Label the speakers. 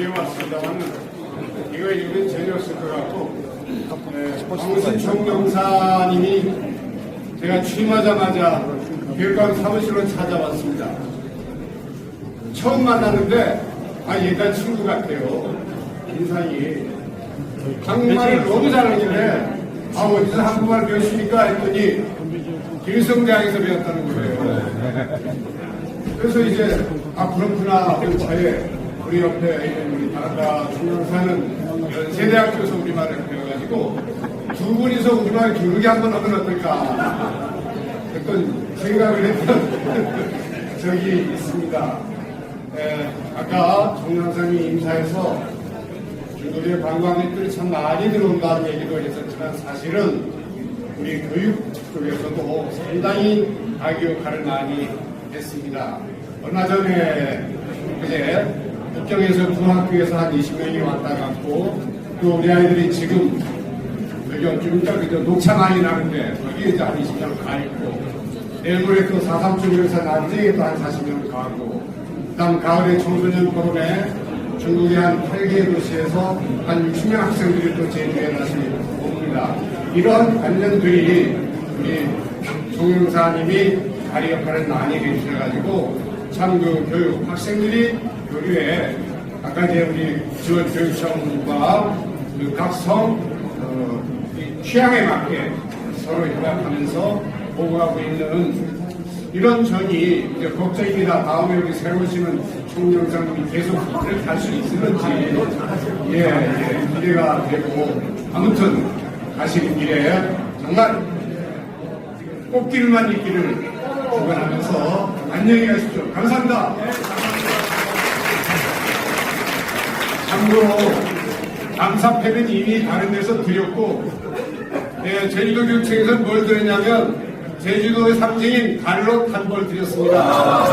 Speaker 1: 이해왔습니다만 이거 이름은 전혀 없을 것 같고. 네, 방신총 영사님이 제가 취임하자마자 교육감 사무실로 찾아왔습니다. 처음 만났는데 아 옛날 친구 같아요. 인상이. 한국말을 너무 잘하길래 아 어디서 한국말 배우십니까? 했더니 길성대학에서 배웠다는 거예요. 그래서 이제 아 그렇구나. 근처에 우리 옆에 있는 우리 다른다 중앙사는 연세대학교에서 우리말을 배워가지고 두 분이서 우리말 교육이 한번 하면 어떨까 했던 생각을 했던 적이 있습니다. 에, 아까 정영상이 임사에서 중국의 관광객들이 참 많이 들어온다는 얘기도 했었지만 사실은 우리 교육 쪽에서도 상당히 자기 역할을 많이 했습니다. 얼마 전에 이제 북경에서 중학교에서 한 20명이 왔다 갔고 또 우리 아이들이 지금 여기 좀 이따 그저 녹차 많이 나는데 거기 이제 한 20명 가 있고 내일 모레 또 사삼 쪽에서 또한 40명 가고 그다음 가을에 청소년 포럼에 중국의 한 8개 도시에서 한 60명 학생들이 또 제주에 다시 옵니다. 이런 관련들이 우리 종영사님이 다리 역할을 많이 해주셔가지고 참 그 교육 학생들이 교류에 아까 이제 우리 지원 교육청과 그 각성 어, 이 취향에 맞게 서로 협약하면서 보고하고 있는 이런 전이 이제 걱정입니다. 다음에 새로 오시는 총영장님이 계속 이렇게 할수 있을지 예, 예, 기대가 되고 아무튼 가시는 길에 정말 꽃길만 있기를 축원하면서 안녕히 가십시오. 감사합니다. 참고로 감사패는 이미 다른 데서 드렸고 예, 제주도 교육청에서 뭘 드렸냐면 제주도의 상징인 달로 한벌 드렸습니다.